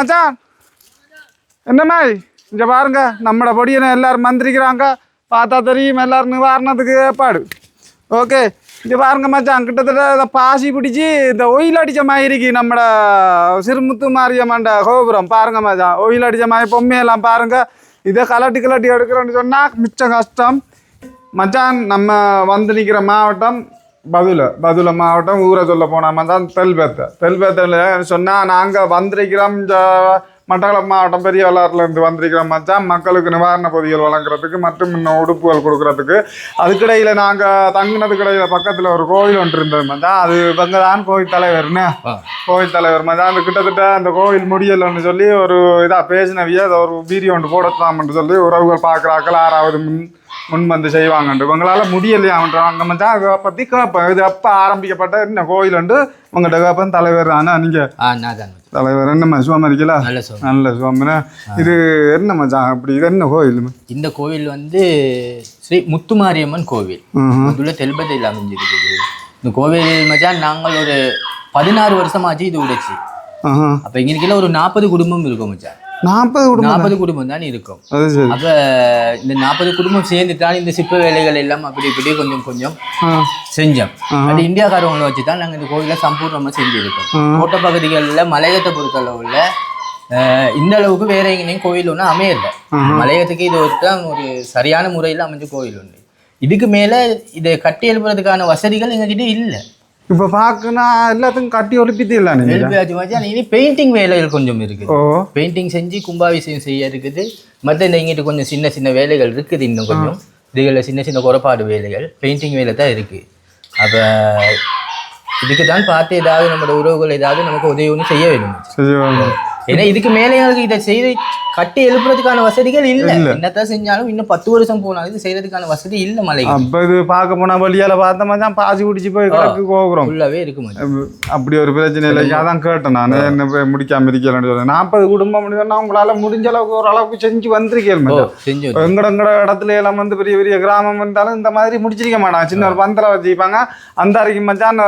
மச்சான். என்ன இங்கே பாருங்க நம்மட பொடியனை எல்லாரும் மந்திரிக்கிறாங்க. பார்த்தா தெரியும் எல்லாரும் நிவாரணத்துக்கு ஏற்பாடு. ஓகே இங்கே பாருங்க மச்சான் கிட்டத்தட்ட இதை பாசி பிடிச்சி இந்த ஒயில் அடித்த மாதிரி நம்மட சிறுமுத்து மாரியம்மண்ட கோபுரம். பாருங்க மச்சான் ஒயில் அடித்த மாதிரி பொம்மையெல்லாம் பாருங்க. இதை கலட்டி கலட்டி எடுக்கிறோன்னு சொன்னால் மிச்சம் கஷ்டம். மச்சான் நம்ம வந்து நிற்கிற மாவட்டம் பதுல பதுல மாவட்டம் ஊரை சொல்ல போனாம தான் தெல்பேத்தை. தெல்பேத்தில் சொன்னால் நாங்கள் வந்திருக்கிறோம் மட்டக்களப்பு மாவட்டம் பெரிய இருந்து வந்திருக்கிறோம் மச்சான் மக்களுக்கு நிவாரண பொதிகள் வழங்குறதுக்கு மற்றும் இன்னும் உடுப்புகள் கொடுக்கறதுக்கு. அதுக்கிடையில் நாங்கள் தங்கினதுக்கு இடையில பக்கத்தில் ஒரு கோயில் ஒன்று இருந்தது மச்சான் அது இவங்க தான் கோயில் தலைவர்னு கோயில் தலைவர் மச்சான் அந்த கிட்டத்தட்ட அந்த கோயில் முடியலைன்னு சொல்லி ஒரு இதாக பேசினவிய அதை ஒரு வீடியோ ஒன்று போடலாம்னு சொல்லி உறவுகள் பார்க்குறாக்கள். ஆறாவது முன் முன் வந்து செய்வாங்கன்ட்டு இவங்களால முடியலையான்றவங்க மச்சான் அதை பற்றி கேட்பேன் இது எப்போ ஆரம்பிக்கப்பட்ட என்ன கோயில் உண்டு உங்கள்கிட்ட கேட்பேன் தலைவர் ஆனால் நீங்கள் தான். தலைவர் என்னம்மா சுவாமி இருக்கீங்களா நல்ல சோம் நல்ல சுவாமினா இது என்ன மச்சான்? அப்படி இது என்ன கோயில்? இந்த கோவில் வந்து ஸ்ரீ முத்துமாரியம்மன் கோவில். இதுல தெல்பத்தில் அமைஞ்சிருக்குது. இந்த கோவில் மச்சான் நாங்கள் ஒரு பதினாறு வருஷமாச்சு இது உடைச்சு. அப்ப இங்க இருக்கையில ஒரு நாற்பது குடும்பம் இருக்கும் மச்சான். நாற்பது குடும்பம் நாற்பது குடும்பம் தான் இருக்கும். அப்ப இந்த நாற்பது குடும்பம் சேர்ந்து தான் இந்த சிற்ப வேலைகள் எல்லாம் அப்படி இப்படி கொஞ்சம் கொஞ்சம் செஞ்சோம். அது இந்தியாக்காரவங்களை வச்சு தான் நாங்கள் இந்த கோவிலை சம்பூர்ணமாக செஞ்சுருக்கோம். தோட்ட பகுதிகளில் மலையத்தை பொறுத்தளவுல இந்த அளவுக்கு வேற எங்கேயும் கோயில் ஒன்றும் அமையல. மலையத்துக்கு இது ஒரு தான் ஒரு சரியான முறையில் அமைஞ்ச கோயில் ஒன்று இதுக்கு மேலே இதை கட்டி எழுப்புறதுக்கான வசதிகள் எங்ககிட்ட இல்லை. இப்போ பார்க்கனா எல்லாத்துக்கும் கட்டி ஒழிப்பித்து இல்லை நீங்கள் எழுப்பியாச்சு வச்சு ஆனால் இனி பெயிண்டிங் வேலைகள் கொஞ்சம் இருக்குது. ஓ. பெயிண்டிங் செஞ்சு கும்பாபிஷேகம் செய்ய இருக்குது. மற்ற இந்த இங்கிட்டு கொஞ்சம் சின்ன சின்ன வேலைகள் இருக்குது இன்னும் கொஞ்சம். இதுகளில் சின்ன சின்ன குறைபாடு வேலைகள். பெயிண்டிங் வேலை தான் இருக்குது அப்போ இதுக்கு தான் பார்த்து ஏதாவது நம்மளோட உறவுகள் ஏதாவது நமக்கு உதவி ஒன்று செய்ய வேணும். செய்வாங்க ஏன்னா இதுக்கு மேலே எங்களுக்கு இதை செய்து கட்டி எழுப்புறதுக்கான வசதிகள் இல்லை. என்னத்தான் செஞ்சாலும் இன்னும் பத்து வருஷம் போனாலும் இது செய்யறதுக்கான வசதி இல்லை மலைக்கு அப்போ இது பார்க்க போனால் வழியால் பார்த்த மச்சான் பாசி குடிச்சு போய் கிடக்கு கோபுரம். ஃபுல்லாகவே இருக்கு. அப்படி ஒரு பிரச்சனை இல்லை. அதான் கேட்டேன் நான். என்ன முடிக்காம இருக்கலன்னு சொல்றேன் நாற்பது குடும்பம் சொன்னா உங்களால முடிஞ்ச அளவுக்கு ஒரு அளவுக்கு செஞ்சு வந்திருக்கேன் செஞ்சு. எங்கட எங்கட இடத்துல எல்லாம் வந்து பெரிய பெரிய கிராமம் இருந்தாலும் இந்த மாதிரி முடிச்சிருக்க மாட்டான் சின்ன ஒரு பந்தல வச்சுப்பாங்க அந்த அறைக்கு மச்சான்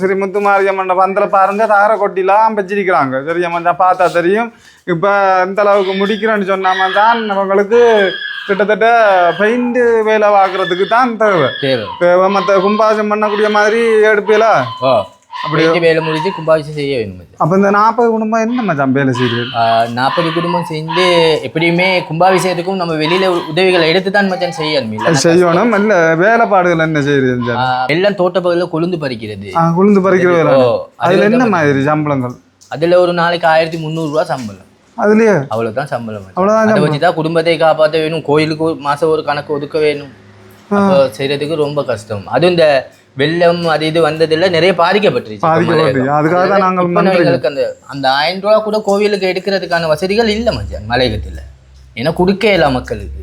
ஸ்ரீ முத்துமாரியம்மன் பந்தல பாருங்க தார கொட்டிலாம் வச்சிருக்கிறாங்க. சரியா மச்சான் பார்த்தா தெரியும். இப்போ இந்த அளவுக்கு முடிக்கிறேன்னு சொன்னா மச்சான் அவங்களுக்கு கிட்டத்தட்ட பெயிண்ட் வேலை பார்க்கறதுக்கு தான் தேவை. மற்ற கும்பாசம் பண்ணக்கூடிய மாதிரி எடுப்பீங்களா? அப்படி வேலை முடிஞ்சு கும்பாபிஷேகம் செய்ய வேணும். அப்போ இந்த நாற்பது குடும்பம் என்ன மச்சான் வேலை செய்யுது நாற்பது குடும்பம் சேர்ந்து எப்படியுமே கும்பாபிஷேகத்துக்கும் நம்ம வெளியில உதவிகளை எடுத்து தான் மச்சான் செய்யணும். செய்யணும். இல்ல வேலைப்பாடுகள் என்ன செய்யுது எல்லாம் தோட்ட பகுதியில் கொழுந்து பறிக்கிறது. குளிந்து பறிக்கிற வேலை. ஓ, அதுல என்ன மாதிரி சம்பளங்கள்? அதுல ஒரு நாளைக்கு ஆயிரத்தி முந்நூறுரூவா சம்பளம். அதுலயே? அவ்வளவுதான் சம்பளம் மச்சான். அவ்வளவுதான் அதை வச்சு தான் குடும்பத்தை காப்பாற்ற வேணும் கோயிலுக்கு மாசம் ஒரு கணக்கு ஒதுக்க வேணும். செய்யறதுக்கு ரொம்ப கஷ்டம். அதுவும் இந்த வெள்ளம் அது இது வந்ததுல நிறைய பாதிக்கப்பட்டுருச்சு. அதுக்காக தான் நாங்கள் அந்த அந்த ஆயிரம் ரூபா கூட கோவிலுக்கு எடுக்கிறதுக்கான வசதிகள் இல்லை மச்சான் மலையகத்தில். ஏன்னா கொடுக்க இல்லை மக்களுக்கு.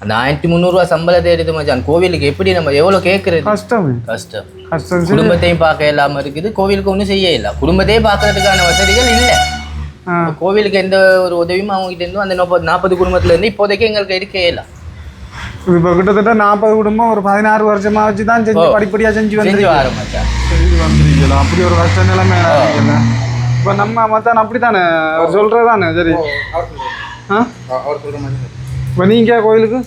அந்த ஆயிரத்தி முந்நூறுரூவா சம்பளத்தை எடுத்து மச்சான் கோவிலுக்கு எப்படி நம்ம எவ்வளோ கேட்கறது கஷ்டம். கஷ்டம். கஷ்டம். குடும்பத்தையும் பார்க்க இல்லாம இருக்குது கோவிலுக்கு ஒன்றும் செய்ய இல்லை. குடும்பத்தையே பார்க்கறதுக்கான வசதிகள் இல்லை. ஆ. கோவிலுக்கு எந்த ஒரு உதவியும் அவங்க கிட்ட இருந்தும் அந்த நாற்பது நாற்பது குடும்பத்துல இருந்து இப்போதைக்கு எங்களுக்கு இருக்கே இல்லை. இப்போ கிட்டத்தட்ட நாற்பது குடும்பம் ஒரு பதினாறு வருஷமா வச்சு தான் செஞ்சு படிப்படியா செஞ்சு வந்து செஞ்சு வர மச்சான். செஞ்சு வந்திருக்கலாம் அப்படி ஒரு கஷ்ட நிலைமை இப்போ நம்ம மச்சான் அப்படித்தானே? அவர் சொல்றதானே சரி. ஆ? அவர் சொல்ற மாதிரி இப்போ நீங்க கோயிலுக்கு?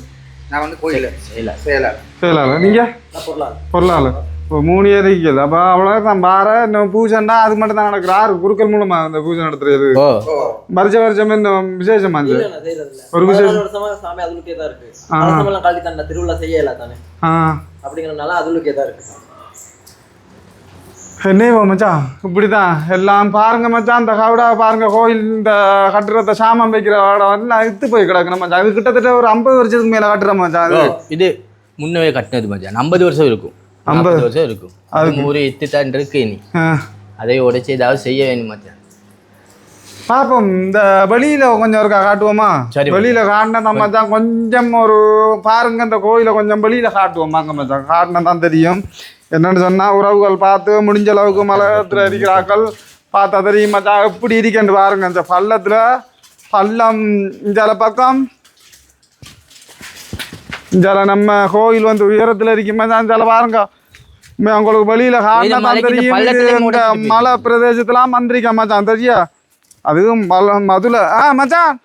நான் வந்து கோயில் செய்யல செயலாளர் செயலாளர் நீங்க? நான் பொருளாளர். பொருளாளர். இப்போ மூணு ஏரிக்கல் அப்போ அவ்வளோதான் பார இன்னும் பூஜைண்டா அது மட்டும் தான் நடக்குது. ஆறு குருக்கள் மூலமா அந்த பூஜை நடத்துறது. வருஷ வருஷம் இந்த விசேஷமா செய்யறதில்ல ஒரு விசேஷம். வருஷமா சாமி அதுலுக்கே தான் இருக்கு. திருவிழா செய்யல தானே. அப்படிங்கறதுனால அதுலுக்கே தான் இருக்கு. என்ன மச்சான்? இப்படிதான் எல்லாம் பாருங்க மச்சான் அந்த கவுடா பாருங்க கோயில் இந்த கட்டுறத சாமம் வைக்கிற எல்லாம் இத்து போய் கிடக்கணும் மச்சான். அது கிட்டத்தட்ட ஒரு ஐம்பது வருஷத்துக்கு மேல கட்டுற மச்சான் அது. இது முன்னவே கட்டினது மச்சான். ஐம்பது வருஷம் இருக்கும். ஐம்பது? வருஷம் இருக்கும். அது ஒரு எத்து தான் இருக்கு நீ. அதை உடைச்சு ஏதாவது செய்ய வேணும் மச்சான். பாப்போம் இந்த வெளியில கொஞ்சம் இருக்கா காட்டுவோமா? சரி. வெளியில காட்டினா தான் மச்சான் கொஞ்சம் ஒரு பாருங்க இந்த கோயிலை கொஞ்சம் வெளியில காட்டுவோம் வாங்க மச்சான். காட்டினா தான் தெரியும். என்னன்னு சொன்னா உறவுகள் பார்த்து முடிஞ்ச அளவுக்கு மலையத்தில் இருக்கிறார்கள். பார்த்தா தெரியும் மச்சான் எப்படி இருக்கேன்னு பாருங்க இந்த பள்ளத்துல பள்ளம் இந்த பக்கம். இந்த நம்ம கோயில் வந்து உயரத்துல இருக்கும் மச்சான் இந்த பாருங்க. உங்களுக்கு வெளியில தான் இந்த தெரியும் இந்த மலை பிரதேசத்துலாம் மந்திரிக்க மச்சான் தெரியா? அதுவும் மதுல ஆ மச்சான்.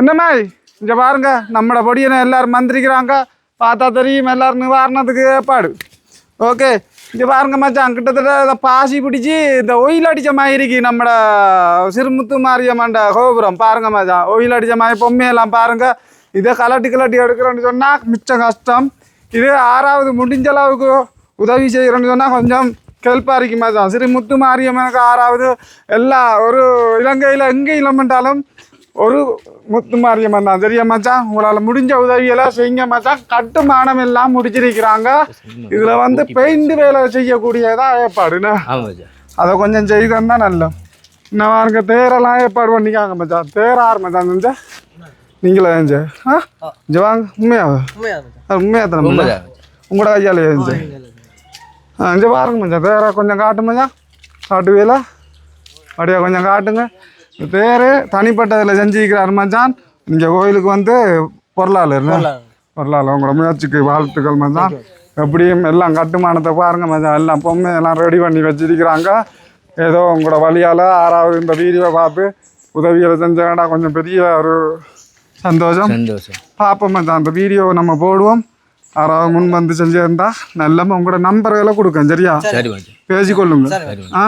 என்ன மாதிரி இங்கே பாருங்க நம்மட பொடியனை எல்லாரும் மந்திரிக்கிறாங்க. பார்த்தா தெரியும் எல்லாரும் நிவாரணத்துக்கு ஏற்பாடு. ஓகே இங்கே பாருங்க மச்சான். கிட்டத்தட்ட இந்த பாசி பிடிச்சி இந்த ஒயில் அடித்த மாதிரி நம்ம நம்மட சிறுமுத்து மாரியம்மன்ட கோபுரம். பாருங்க மச்சான். ஒயில் அடித்த மாதிரி பொம்மையெல்லாம் பாருங்க. இதை கலட்டி கலட்டி எடுக்கிறோன்னு சொன்னால் மிச்சம் கஷ்டம். இது ஆறாவது முடிஞ்ச அளவுக்கு உதவி செய்கிறோன்னு சொன்னால் கொஞ்சம் கெல்ப்பாக இருக்கும் மச்சான். சிறுமுத்து மாரியம்மனுக்கு ஆறாவது எல்லா ஒரு இலங்கையில் எங்கே இல்லமென்றாலும் ஒரு முத்து மாரியம்மன் தான் தெரியா மச்சான் உங்களால் முடிஞ்ச உதவியெல்லாம் செய்யுங்க மச்சான் கட்டுமானம் எல்லாம் முடிச்சிருக்கிறாங்க இதில் வந்து பெயிண்ட் வேலை செய்யக்கூடியதா ஏற்பாடுண்ணா அதை கொஞ்சம் செய்தா நல்ல இன்னும் பாருங்க தேரெல்லாம் ஏற்பாடு பண்ணிக்காங்க மச்சான் தேர ஆறு மச்சான் செஞ்சா நீங்களே செஞ்ச ஆ இங்க வாங்க உண்மையாவா உண்மையா மச்சான். அது உண்மையா தரேன் உண்மைதான் உங்களோட கையாலே செஞ்சு ஆ இங்கே பாருங்க மச்சான் தேரை கொஞ்சம் காட்டு மச்சான் காட்டுவீல அப்படியே கொஞ்சம் காட்டுங்க தேர் தனிப்பட்டதில் செஞ்சுக்கிறார் மச்சான் இங்கே கோயிலுக்கு வந்து பொருளாளர். பொருளாளர். உங்களோட முயற்சிக்கு வாழ்த்துக்கள் மச்சான். எப்படியும் எல்லாம் கட்டுமானத்தை பாருங்க மச்சான். எல்லாம் பொம்மை எல்லாம் ரெடி பண்ணி வச்சிருக்கிறாங்க. ஏதோ உங்களோட வழியால் ஆறாவது இந்த வீடியோ பார்த்து உதவிகளை செஞ்சாங்கடா கொஞ்சம் பெரிய ஒரு சந்தோஷம். சந்தோஷம். பார்ப்போம் மச்சான். அந்த வீடியோ நம்ம போடுவோம். யாராவது முன் வந்து செஞ்சிருந்தா நல்ல உங்களோட நம்பர்களை கொடுக்கேன் சரியா? பேசிக்கொள்ளுங்க. ஆ?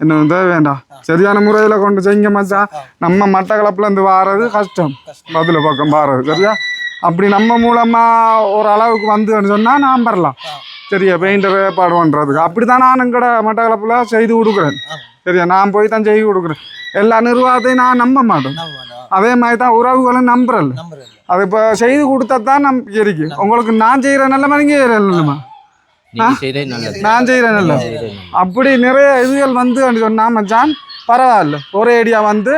என்ன தேவை வேண்டாம் சரியான முறையில் கொண்டு செய்யுங்க மச்சான். நம்ம மட்டக்களப்புல இருந்து வாரது கஷ்டம். பதில பக்கம் வாரது சரியா? அப்படி நம்ம மூலமா ஒரு அளவுக்கு வந்துன்னு சொன்னா நான் வரலாம் சரியா? பெயிண்டர் ஏற்பாடு பண்ணுறதுக்கு அப்படி தான் நான் எங்கட மட்டக்களப்புல செய்து கொடுக்குறேன். சரியா? நான் போய் தான் செய்து கொடுக்குறேன். எல்லா நிர்வாகத்தையும் நான் நம்ப மாட்டேன். அதே மாதிரி தான் உறவுகளும் இல்ல. அது இப்போ செய்து கொடுத்தா தான் நம்பிக்கை இருக்கு. உங்களுக்கு நான் செய்கிற நிலைமை நீங்கள் செய்கிற நல்லது நான் செய்கிறேன் இல்லை அப்படி நிறைய இதுகள் வந்து சொன்னா மச்சான். பரவாயில்ல. ஒரே ஐடியா வந்து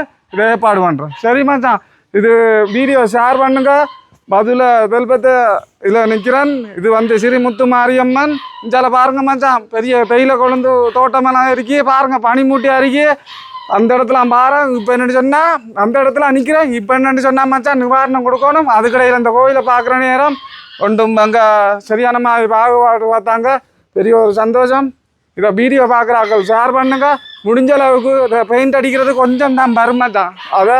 ஏற்பாடு பண்ணுறேன் சரி மச்சான். இது வீடியோ ஷேர் பண்ணுங்க. பதில வெல்பத்து இதில் நிற்கிறேன் இது வந்து சிறிமுத்து மாரியம்மன். இஞ்சால பாருங்க மச்சான். பெரிய பெயில கொழுந்து தோட்டமெல்லாம் இருக்கி. பாருங்க பனிமூட்டி அருகி. அந்த இடத்துல பாரு இப்போ என்னன்னு சொன்னா அந்த இடத்துல நிற்கிறேன் இப்போ என்னன்னு சொன்னா மச்சான் நிவாரணம் கொடுக்கணும். அதுக்கடையில் இந்த கோயிலை பார்க்குற நேரம் ஒன்றும் அங்கே சரியான மாதிரி பாகுபாடு பார்த்தாங்க. பெரிய ஒரு சந்தோஷம். இதை வீடியோ பார்க்குறாக்கள் ஷேர் பண்ணுங்க. முடிஞ்ச அளவுக்கு இதை பெயிண்ட் அடிக்கிறது கொஞ்சம் தான் மச்சான் அதை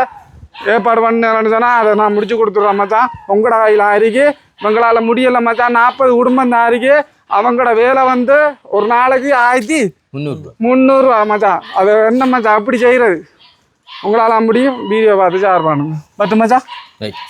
ஏற்பாடு பண்ணேன்னு சொன்னால் அதை நான் முடிச்சு கொடுத்துட்றேன் மச்சான். உங்களோட கையில் அருகே உங்களால் முடியலை மச்சான். நாற்பது குடும்பம் தான் அருகே. அவங்களோட வேலை வந்து ஒரு நாளைக்கு ஆயிரத்தி முந்நூறுரூவா முந்நூறுரூவா மச்சான். அது என்ன மச்சான்? அப்படி செய்கிறது உங்களால் முடியும். வீடியோ பார்த்து ஷேர் பண்ணுங்க. பத்து மச்சான். ரைட்